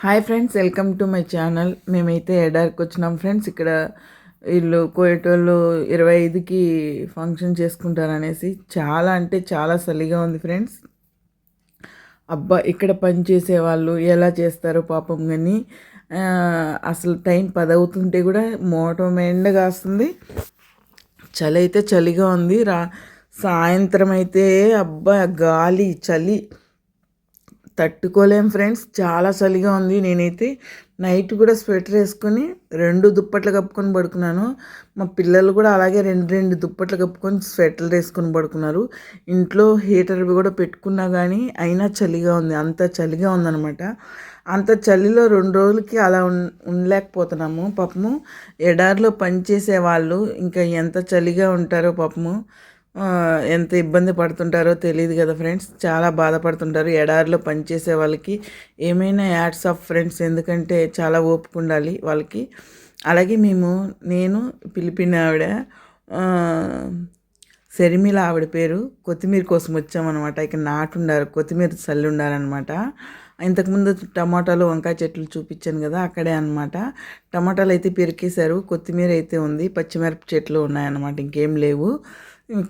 Hi friends welcome to my channel మేమైతే ఎడారికి వచ్చినాం ఫ్రెండ్స్ ఇక్కడ వీళ్ళు కోయటోళ్ళు ఇరవై ఐదుకి ఫంక్షన్ చేసుకుంటారు అనేసి చాలా అంటే చాలా చలిగా ఉంది ఫ్రెండ్స్ అబ్బా ఇక్కడ పని చేసే వాళ్ళు ఎలా చేస్తారో పాపం కానీ అసలు టైం పదవుతుంటే కూడా మోటం ఎండగా వస్తుంది చలి అయితే చలిగా ఉంది. రా సాయంత్రం అయితే అబ్బా గాలి చలి. తట్టుకోలేం ఫ్రెండ్స్. చాలా చలిగా ఉంది నేనైతే. నైట్ కూడా స్వెటర్ వేసుకొని రెండు దుప్పట్లు కప్పుకొని పడుకున్నాను. మా పిల్లలు కూడా అలాగే రెండు రెండు దుప్పట్లు కప్పుకొని స్వెటర్లు వేసుకొని పడుకున్నారు. ఇంట్లో హీటర్ కూడా పెట్టుకున్నా కానీ అయినా చలిగా ఉంది. అంత చలిగా ఉందనమాట అంత చలిలో రెండు రోజులకి అలా ఉండలేకపోతున్నాము పాపము. ఎడారిలో పనిచేసే వాళ్ళు ఇంకా ఎంత చలిగా ఉంటారో పాపము. ఎంత ఇబ్బంది పడుతుంటారో తెలియదు కదా ఫ్రెండ్స్. చాలా బాధపడుతుంటారు. ఎడారిలో పనిచేసే వాళ్ళకి ఏమైనా యాడ్స్ ఆఫ్ ఫ్రెండ్స్ ఎందుకంటే చాలా ఓపిక ఉండాలి వాళ్ళకి. అలాగే మేము నేను పిలిపిన ఆవిడ ఆ, శర్మిల ఆవిడ పేరు కొత్తిమీర కోసం వచ్చామన్నమాట. ఇక్కడ నాటుండారు కొత్తిమీర చల్లి ఉండాలన్నమాట. ఇంతకుముందు టమాటాలు వంకాయ చెట్లు చూపించాను కదా అక్కడే అనమాట టమాటాలు అయితే పెరికేశారు కొత్తిమీర అయితే ఉంది పచ్చిమిరప చెట్లు ఉన్నాయన్నమాట ఇంకేం లేవు.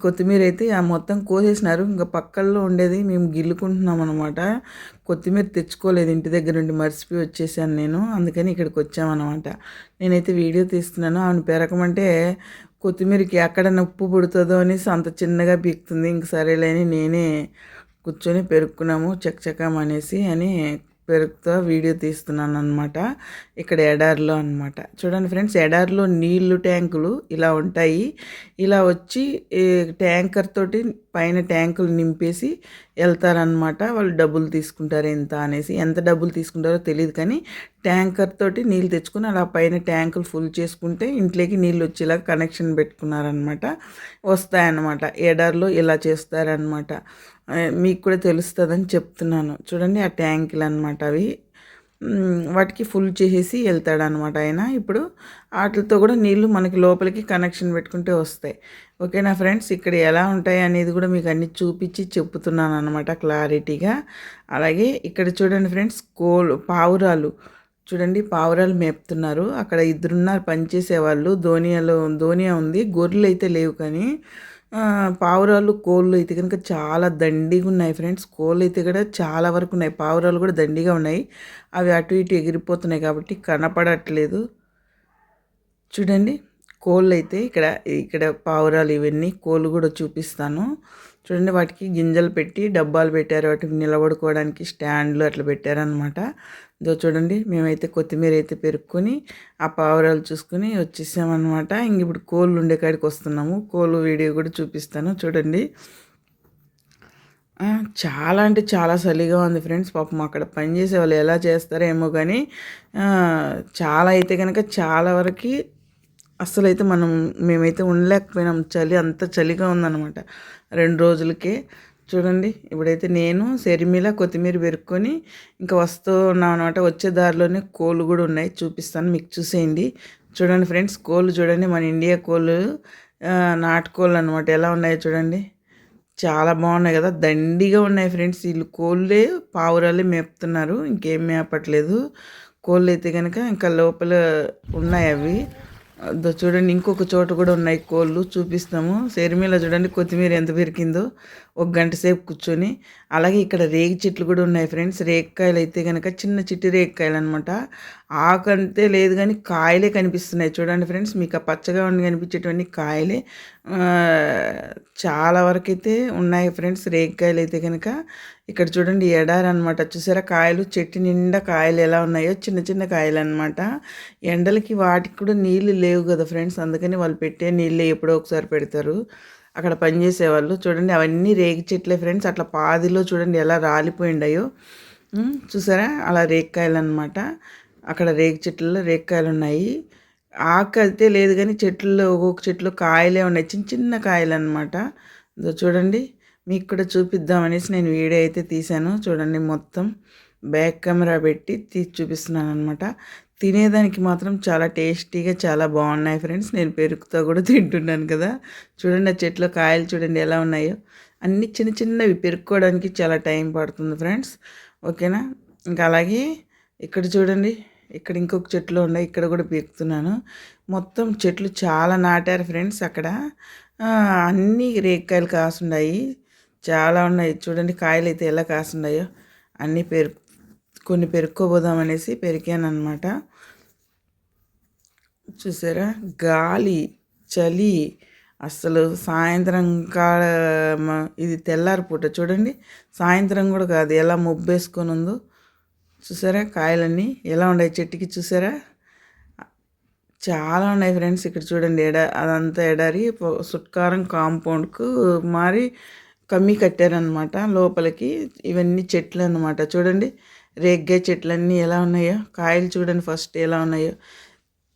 కొత్తిమీర అయితే ఆ మొత్తం కోసేసినారు. ఇంకా పక్కల్లో ఉండేది మేము గిల్లుకుంటున్నాం అనమాట కొత్తిమీర తెచ్చుకోలేదు. ఇంటి దగ్గర నుండి మర్చిపోయి వచ్చేసాను నేను. అందుకని ఇక్కడికి వచ్చామన్నమాట. నేనైతే వీడియో తీస్తున్నాను. ఆమెను పెరకమంటే కొత్తిమీరకి ఎక్కడ నొప్పు పుడుతుందో అనేసి అంత చిన్నగా పీకుతుంది. ఇంక సరేలేని నేనే కూర్చొని పెరుక్కున్నాము. చకచకం అనేసి అని పెరుగుతో వీడియో తీస్తున్నాను అనమాట ఇక్కడ ఎడారిలో అనమాట చూడండి ఫ్రెండ్స్ ఎడారిలో నీళ్ళు ట్యాంకులు ఇలా ఉంటాయి. ఇలా వచ్చి ఈ ట్యాంకర్ తోటి పైన ట్యాంకులు నింపేసి వెళ్తారనమాట వాళ్ళు డబ్బులు తీసుకుంటారు ఎంత అనేసి. ఎంత డబ్బులు తీసుకుంటారో తెలియదు కానీ ట్యాంకర్ తోటి నీళ్ళు తెచ్చుకుని అలా పైన ట్యాంకులు ఫుల్ చేసుకుంటే ఇంట్లోకి నీళ్ళు వచ్చేలా కనెక్షన్ పెట్టుకున్నారనమాట వస్తాయన్నమాట. ఎడార్లో ఇలా చేస్తారనమాట మీకు కూడా తెలుస్తుందని చెప్తున్నాను. చూడండి ఆ ట్యాంకులు అనమాట అవి. వాటికి ఫుల్ చేసేసి వెళ్తాడనమాట ఆయన. ఇప్పుడు వాటితో కూడా నీళ్ళు మనకి లోపలికి కనెక్షన్ పెట్టుకుంటే వస్తాయి. ఓకేనా ఫ్రెండ్స్ ఇక్కడ ఎలా ఉంటాయి అనేది కూడా మీకు అన్ని చూపించి చెప్తున్నాను అనమాట క్లారిటీగా. అలాగే ఇక్కడ చూడండి ఫ్రెండ్స్ కోల్ పావురాలు. చూడండి పావురాలు మేపుతున్నారు. అక్కడ ఇద్దరున్నారు పనిచేసేవాళ్ళు. ధోనియాలో ధోనియా ఉంది. గొర్రెలు అయితే లేవు కానీ పావురాలు కోళ్ళు అయితే కనుక చాలా దండిగా ఉన్నాయి ఫ్రెండ్స్. కోళ్ళు అయితే కూడా చాలా వరకు ఉన్నాయి. పావురాలు కూడా దండిగా ఉన్నాయి. అవి అటు ఇటు ఎగిరిపోతున్నాయి కాబట్టి కనపడట్లేదు. చూడండి కోళ్ళు అయితే ఇక్కడ ఇక్కడ పావురాలు ఇవన్నీ కోళ్ళు కూడా చూపిస్తాను. చూడండి వాటికి గింజలు పెట్టి డబ్బాలు పెట్టారు. వాటికి నిలబడుకోవడానికి స్టాండ్లు అట్లా పెట్టారనమాట ఇదో చూడండి మేమైతే కొత్తిమీర అయితే పెరుక్కొని ఆ పావురాలు చూసుకుని వచ్చేసామన్నమాట. ఇంక ఇప్పుడు కోళ్ళు ఉండే కాడికి వస్తున్నాము. కోళ్ళు వీడియో కూడా చూపిస్తాను. చూడండి. చాలా అంటే చాలా చలిగా ఉంది ఫ్రెండ్స్. పాపం అక్కడ పనిచేసే వాళ్ళు ఎలా చేస్తారో ఏమో కానీ చాలా అయితే కనుక చాలా వరకు అసలు అయితే మనం మేమైతే ఉండలేకపోయినాం. చలి అంత చలిగా ఉందన్నమాట. రెండు రోజులకే. చూడండి ఇప్పుడైతే నేను శర్మిల కొత్తిమీర పెరుక్కొని ఇంకా వస్తూ ఉన్నాం అనమాట వచ్చే దారిలోనే కోళ్ళు కూడా ఉన్నాయి. చూపిస్తాను మీకు చూసేయండి. చూడండి ఫ్రెండ్స్ కోళ్ళు చూడండి. మన ఇండియా కోళ్ళు నాటుకోళ్ళు అనమాట ఎలా ఉన్నాయో చూడండి. చాలా బాగున్నాయి కదా. దండిగా ఉన్నాయి ఫ్రెండ్స్. వీళ్ళు కోళ్ళే పావురాలే మేపుతున్నారు. ఇంకేం మేపట్లేదు. కోళ్ళు అయితే కనుక ఇంకా లోపల ఉన్నాయి అవి. అదో చూడండి ఇంకొక చోట కూడా ఉన్నాయి కోళ్ళు చూపిస్తాము. శర్మిల చూడండి కొత్తిమీర ఎంత పెరికిందో ఒక గంట సేపు కూర్చొని. అలాగే ఇక్కడ రేగి చెట్లు కూడా ఉన్నాయి ఫ్రెండ్స్. రేగికాయలు అయితే కనుక చిన్న చిట్టి రేగికాయలు అనమాట ఆకంతే లేదు కానీ కాయలే కనిపిస్తున్నాయి. చూడండి ఫ్రెండ్స్ మీకు ఆ పచ్చగా ఉండి కనిపించేటువంటి కాయలే. చాలా వరకైతే ఉన్నాయి ఫ్రెండ్స్ రేగికాయలు అయితే కనుక ఇక్కడ చూడండి ఎడారి అనమాట చూసారా కాయలు చెట్టు నిండా కాయలు ఎలా ఉన్నాయో. చిన్న చిన్న కాయలు అనమాట ఎండలకి వాటికి కూడా నీళ్ళు లేవు కదా ఫ్రెండ్స్ అందుకని వాళ్ళు పెట్టే నీళ్ళు ఎప్పుడో ఒకసారి పెడతారు. అక్కడ పనిచేసే వాళ్ళు చూడండి అవన్నీ రేగి చెట్లే ఫ్రెండ్స్. అట్లా పాదిలో చూడండి ఎలా రాలిపోయిండాయో. చూసారా? అలా రేక్కాయలు అనమాట అక్కడ రేగి చెట్లలో రేక్కాయలు ఉన్నాయి ఆకు అయితే లేదు కానీ చెట్లలో ఒక్కొక్క చెట్లు కాయలే ఉన్నాయి. చిన్న చిన్న కాయలు అనమాట ఇదో చూడండి మీకు కూడా చూపిద్దామనేసి నేను వీడియో అయితే తీశాను. చూడండి మొత్తం బ్యాక్ కెమెరా పెట్టి తీసి చూపిస్తున్నాను అనమాట తినేదానికి మాత్రం చాలా టేస్టీగా చాలా బాగున్నాయి ఫ్రెండ్స్. నేను పెరుగుతో కూడా తింటున్నాను కదా. చూడండి ఆ చెట్లో కాయలు చూడండి ఎలా ఉన్నాయో. అన్ని చిన్న చిన్నవి పెరుక్కోవడానికి చాలా టైం పడుతుంది ఫ్రెండ్స్. ఓకేనా? ఇంకా అలాగే ఇక్కడ చూడండి ఇక్కడ ఇంకొక చెట్లు ఉన్నాయి ఇక్కడ కూడా పీకుతున్నాను మొత్తం చెట్లు చాలా నాటారు ఫ్రెండ్స్ అక్కడ. అన్ని అన్నీ రేక్కాయలు కాసున్నాయి. చాలా ఉన్నాయి. చూడండి కాయలు అయితే ఎలా కాసున్నాయో. అన్నీ పెరు కొన్ని పెరుక్కోబోదామనేసి పెరికాను అనమాట చూసారా? గాలి చలి అసలు సాయంత్రం కాడ ఇది తెల్లారి పూట చూడండి. సాయంత్రం కూడా కాదు ఎలా మొబ్బేసుకొని ఉందో. చూసారా? కాయలన్నీ ఎలా ఉన్నాయి చెట్టుకి చూసారా? చాలా ఉన్నాయి ఫ్రెండ్స్ ఇక్కడ చూడండి. ఎడ అదంతా ఎడారి సుట్కారం కాంపౌండ్కు మారి కమ్మి కట్టారనమాట లోపలికి. ఇవన్నీ చెట్లు అనమాట చూడండి. రేగ్గే చెట్లన్నీ ఎలా ఉన్నాయో. కాయలు చూడండి ఫస్ట్ ఎలా ఉన్నాయో.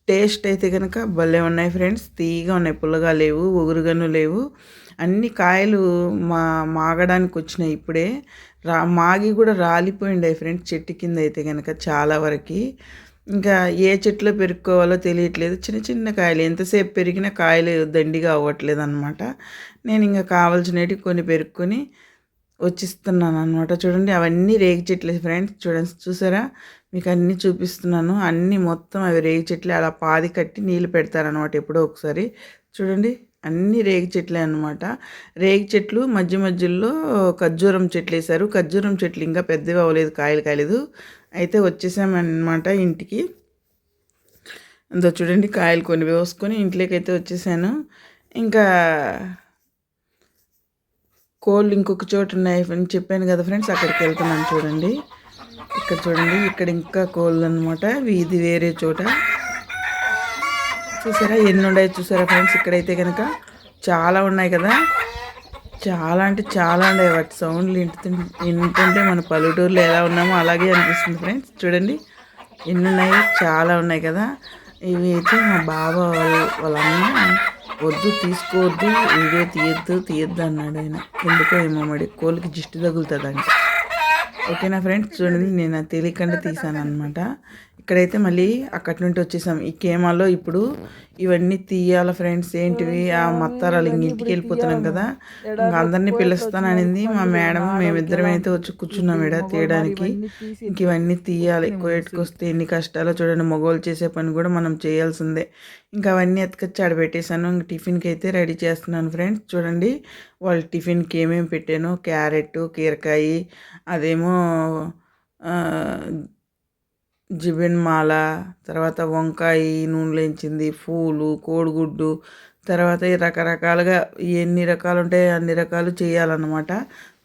టేస్ట్ అయితే కనుక భలే ఉన్నాయి ఫ్రెండ్స్. తీయగా ఉన్నాయి పుల్లగా లేవు ఒగురుగాను లేవు. అన్ని కాయలు మా మాగడానికి వచ్చినాయి ఇప్పుడే. రా మాగి కూడా రాలిపోయిండాయి ఫ్రెండ్స్ చెట్టు కింద అయితే కనుక చాలా వరకు. ఇంకా ఏ చెట్లో పెరుక్కోవాలో తెలియట్లేదు. చిన్న చిన్న కాయలు ఎంతసేపు పెరిగినా కాయలు దండిగా అవ్వట్లేదు అనమాట నేను ఇంకా కావాల్సినవి కొన్ని పెరుక్కొని వచ్చిస్తున్నాను అనమాట చూడండి అవన్నీ రేగి చెట్లు ఫ్రెండ్స్ చూడండి చూసారా? మీకు అన్నీ చూపిస్తున్నాను. అన్నీ మొత్తం అవి రేగి చెట్లే. అలా పాది కట్టి నీళ్ళు పెడతారనమాట ఎప్పుడో ఒకసారి. చూడండి అన్ని రేగి చెట్లే అనమాట రేగి చెట్లు మధ్య మధ్యలో ఖర్జూరం చెట్లు వేశారు. ఖర్జూరం చెట్లు ఇంకా పెద్దవి అవ్వలేదు కాయలు కాయలేదు. అయితే వచ్చేసామన్నమాట ఇంటికి. అంతా చూడండి కాయలు కొన్ని వేసుకొని ఇంట్లోకి అయితే వచ్చేసాను. ఇంకా కోళ్ళు ఇంకొక చోటు ఉన్నాయి అని చెప్పాను కదా ఫ్రెండ్స్ అక్కడికి వెళ్తున్నాను చూడండి. ఇక్కడ చూడండి ఇక్కడ ఇంకా కోళ్ళు అనమాట ఇది వేరే చోట. చూసారా ఎన్ని ఉన్నాయి చూసారా ఫ్రెండ్స్? ఇక్కడైతే కనుక చాలా ఉన్నాయి కదా. చాలా అంటే చాలా ఉన్నాయి. వాటి సౌండ్లు వింటుంటే వింటుంటే మన పల్లెటూరులో ఎలా ఉన్నామో అలాగే అనిపిస్తుంది ఫ్రెండ్స్. చూడండి ఎన్ని ఉన్నాయి? చాలా ఉన్నాయి కదా. ఇవి అయితే మా బావ వాళ్ళ వాళ్ళ అన్న వద్దు తీసుకోవద్దు వీడియో తీయద్దు తీయద్దు అన్నాడు ఆయన. ఎందుకో ఏమో మరి కోళ్ళకి జిష్టి తగులుతుందంట. ఓకేనా ఫ్రెండ్స్? చూడండి నేను తెలియకుండా తీసాను అనమాట ఇక్కడైతే మళ్ళీ అక్కడి నుండి వచ్చేసాం. ఈ కేమాలో ఇప్పుడు ఇవన్నీ తీయాల ఫ్రెండ్స్? ఏంటివి? ఆ మత్తారాలు ఇంక ఇంటికి వెళ్ళిపోతున్నాం కదా. ఇంకా అందరినీ పిలుస్తాననింది మా మేడం మేమిద్దరం అయితే వచ్చి కూర్చున్నాం ఇక్కడ తీయడానికి. ఇంక ఇవన్నీ తీయాలి. కోయట్కి వస్తే ఎన్ని కష్టాలు చూడండి. మగవాళ్ళు చేసే పని కూడా మనం చేయాల్సిందే. ఇంకా అవన్నీ ఎత్తుకొచ్చి ఆడ పెట్టేశాను. ఇంక టిఫిన్కి అయితే రెడీ చేస్తున్నాను ఫ్రెండ్స్. చూడండి. వాళ్ళ టిఫిన్కి ఏమేమి పెట్టాను. క్యారెట్ కీరకాయ అదేమో జిబిన్మాల జిబిన్ మాల తర్వాత వంకాయ నూనెలేంచింది పూలు కోడిగుడ్డు తర్వాత ఈ రకరకాలుగా ఎన్ని రకాలు ఉంటాయో అన్ని రకాలు చేయాలన్నమాట.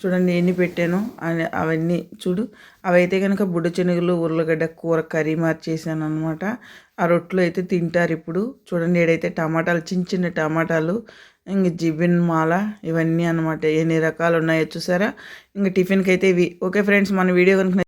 చూడండి ఎన్ని పెట్టాను అవన్నీ చూడు. అవైతే కనుక బుడ్డ శనగలు ఉర్లగడ్డ కూర కర్రీ మార్చేసాను అనమాట ఆ రొట్టెలు అయితే తింటారు ఇప్పుడు. చూడండి ఏడైతే టమాటాలు చిన్న చిన్న టమాటాలు ఇంక జిబిన్ మాల ఇవన్నీ అనమాట ఎన్ని రకాలు ఉన్నాయో చూసారా? ఇంక టిఫిన్కి అయితే ఇవి. ఓకే ఫ్రెండ్స్ మన వీడియో కనుక